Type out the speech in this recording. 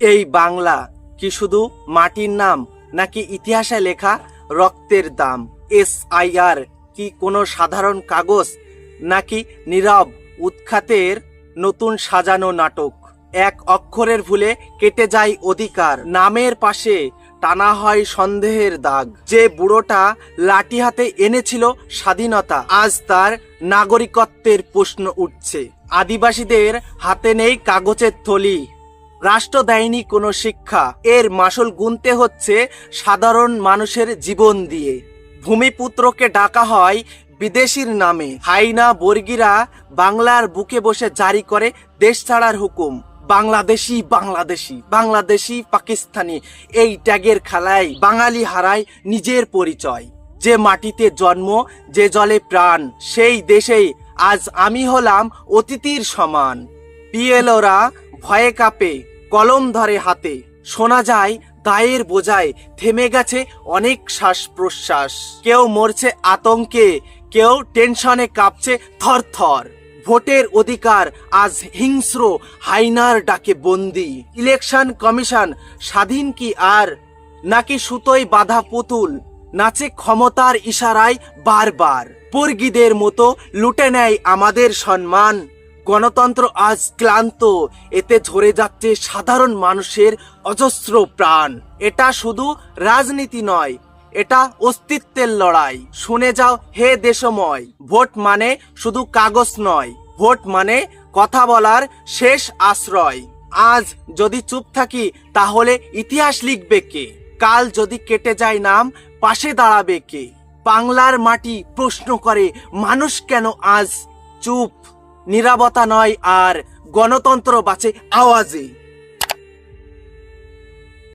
এই বাংলা কি শুধু মাটির নাম নাকি ইতিহাসে লেখা রক্তের দাম? এস আই আর কি কোনো সাধারণ কাগজ নাকি নীরব উৎখাতের নতুন সাজানো নাটক? এক অক্ষরের ভুলে কেটে যায় অধিকার, নামের পাশে টানা হয় সন্দেহের দাগ। যে বুড়োটা লাঠি হাতে এনেছিল স্বাধীনতা, আজ তার নাগরিকত্বের প্রশ্ন উঠছে। আদিবাসীদের হাতে নেই কাগজের থলি। রাষ্ট্র দেয়নি কোনো শিক্ষা। এর মাসল গুনতে হচ্ছে সাধারণ মানুষের জীবন দিয়ে। ভূমিপুত্রকে ডাকা হয় বিদেশির নামে। হাইনা বর্গীরা বাংলার বুকে বসে জারি করে দেশ ছাড়ার হুকুম। বাংলাদেশি বাংলাদেশি বাংলাদেশি পাকিস্তানি, এই ট্যাগের খেলায় বাঙালি হারায় নিজের পরিচয়। যে মাটিতে জন্ম, যে জলে প্রাণ, সেই দেশেই আজ আমি হলাম অতিথির সমান। পিএলওরা ভয়ে কাঁপে, কলম ধরে হাতে। শোনা যায়, দায়ের বোঝায়, থেমে গেছে অনেক শ্বাস প্রশ্বাস কেউ মরছে আতঙ্কে, কেউ টেনশনে কাঁপছে থরথর। ভোটের অধিকার আজ হিংস্র হাইনার ডাকে বন্দি। ইলেকশন কমিশন স্বাধীন কি আর? নাকি সুতোয় বাধা পুতুল? নাচে ক্ষমতার ইশারায় বারবার। বর্গীদের মতো লুটে নেয় আমাদের সম্মান। গণতন্ত্র আজ ক্লান্ত, এতে ঝরে যাচ্ছে সাধারণ মানুষের অজস্র প্রাণ। এটা শুধু রাজনীতি নয়, এটা অস্তিত্বের লড়াই। শুনে যাও, হে দেশময়, ভোট মানে শুধু কাগজ নয়, ভোট মানে কথা বলার শেষ আশ্রয়। আজ যদি চুপ থাকি, তাহলে ইতিহাস লিখবে কে? কাল যদি কেটে যায় নাম, পাশে দাঁড়াবে কে? বাংলার মাটি প্রশ্ন করে, মানুষ কেন আজ চুপ? নিরাপত্তা নয় আর গণতন্ত্র বাঁচে আওয়াজে।